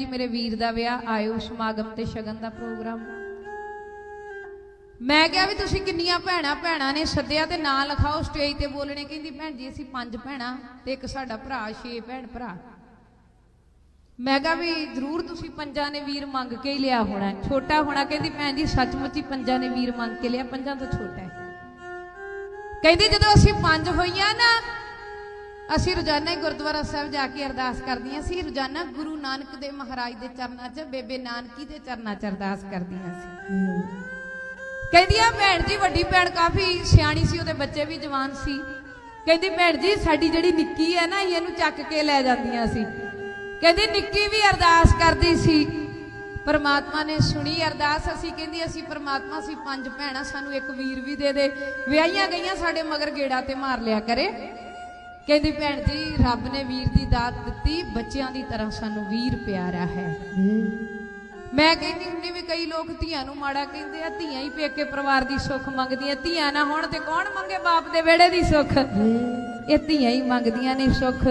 ਜੀ ਮੇਰੇ ਵੀਰ ਦਾ ਵਿਆਹ, ਆਇਓ ਸਮਾਗਮ ਤੇ ਸ਼ਗਨ ਦਾ ਪ੍ਰੋਗਰਾਮ। ਮੈਂ ਕਿਹਾ ਵੀ ਤੁਸੀਂ ਕਿੰਨੀਆਂ ਭੈਣਾਂ ਭੈਣਾਂ ਨੇ ਸੱਦਿਆ ਤੇ ਨਾਂ ਲਿਖਾਓ ਸਟੇਜ ਤੇ ਬੋਲਣੇ। ਕਹਿੰਦੀ, ਭੈਣ ਜੀ, ਅਸੀਂ ਪੰਜ ਭੈਣਾਂ ਤੇ ਇੱਕ ਸਾਡਾ ਭਰਾ, ਛੇ ਭੈਣ ਭਰਾ। ਮੈਂ ਕਿਹਾ ਵੀ ਜ਼ਰੂਰ ਤੁਸੀਂ ਪੰਜਾਂ ਨੇ ਵੀਰ ਮੰਗ ਕੇ ਹੀ ਲਿਆ ਹੋਣਾ। ਛੋਟਾ ਹੋਣਾ, ਕਹਿੰਦੀ, ਭੈਣ ਜੀ, ਸੱਚਮੁੱਚ ਹੀ ਪੰਜਾਂ ਨੇ ਵੀਰ ਮੰਗ ਕੇ ਲਿਆ, ਪੰਜਾਂ ਤੋਂ ਛੋਟਾ ਹੈ। ਕਹਿੰਦੀ, ਜਦੋਂ ਅਸੀਂ ਪੰਜ ਹੋਈਆਂ ਨਾ ਅਸੀਂ ਰੋਜ਼ਾਨਾ ਹੀ ਗੁਰਦੁਆਰਾ ਸਾਹਿਬ ਜਾ ਕੇ ਅਰਦਾਸ ਕਰਦੀਆਂ ਸੀ ਰੋਜ਼ਾਨਾ ਗੁਰੂ ਨਾਨਕ ਦੇ ਮਹਾਰਾਜ ਦੇ ਚਰਨਾਂ 'ਚ, ਬੇਬੇ ਨਾਨਕੀ ਦੇ ਚਰਨਾਂ 'ਚ ਅਰਦਾਸ ਕਰਦੀਆਂ ਸੀ ਕਹਿੰਦੀ ਭੈਣ ਜੀ, ਵੱਡੀ ਭੈਣ ਕਾਫੀ ਸਿਆਣੀ ਸੀ, ਉਹਦੇ ਬੱਚੇ ਵੀ ਜਵਾਨ ਸੀ। ਕਹਿੰਦੀ, ਭੈਣ ਜੀ, ਸਾਡੀ ਜਿਹੜੀ ਨਿੱਕੀ ਹੈ ਨਾ ਇਹਨੂੰ ਚੱਕ ਕੇ ਲੈ ਜਾਂਦੀਆਂ ਸੀ। ਕਹਿੰਦੀ, ਨਿੱਕੀ ਵੀ ਅਰਦਾਸ ਕਰਦੀ ਸੀ। ਪਰਮਾਤਮਾ ਨੇ ਸੁਣੀ ਅਰਦਾਸ। ਅਸੀਂ ਕਹਿੰਦੀ, ਅਸੀਂ ਪਰਮਾਤਮਾ ਸੀ ਪੰਜ ਭੈਣਾਂ, ਸਾਨੂੰ ਇੱਕ ਵੀਰ ਵੀ ਦੇ ਦੇ। ਵਿਆਹੀਆਂ ਗਈਆਂ ਸਾਡੇ ਮਗਰ ਗੇੜਾ ਤੇ ਮਾਰ ਲਿਆ ਕਰੇ। ਕਹਿੰਦੀ ਭੈਣ ਜੀ, ਰੱਬ ਨੇ ਵੀਰ ਦੀ ਦਾਤ ਦਿੱਤੀ, ਬੱਚਿਆਂ ਦੀ ਤਰ੍ਹਾਂ ਸਾਨੂੰ ਵੀਰ ਪਿਆਰਾ ਹੈ। ਮੈਂ ਕਹਿੰਦੀ ਹੁੰਦੀ ਵੀ ਕਈ ਲੋਕ ਧੀਆਂ ਨੂੰ ਮਾੜਾ ਕਹਿੰਦੇ ਆ, ਧੀਆਂ ਹੀ ਪੇਕੇ ਪਰਿਵਾਰ ਦੀ ਸੁੱਖ ਮੰਗਦੀਆਂ, ਧੀਆਂ ਨਾ ਹੋਣ ਤੇ ਕੌਣ ਮੰਗੇ ਬਾਪ ਦੇ ਵਿਹੜੇ ਦੀ ਸੁੱਖ? ਇਹ ਧੀਆਂ ਹੀ ਮੰਗਦੀਆਂ ਨੇ ਸੁੱਖ।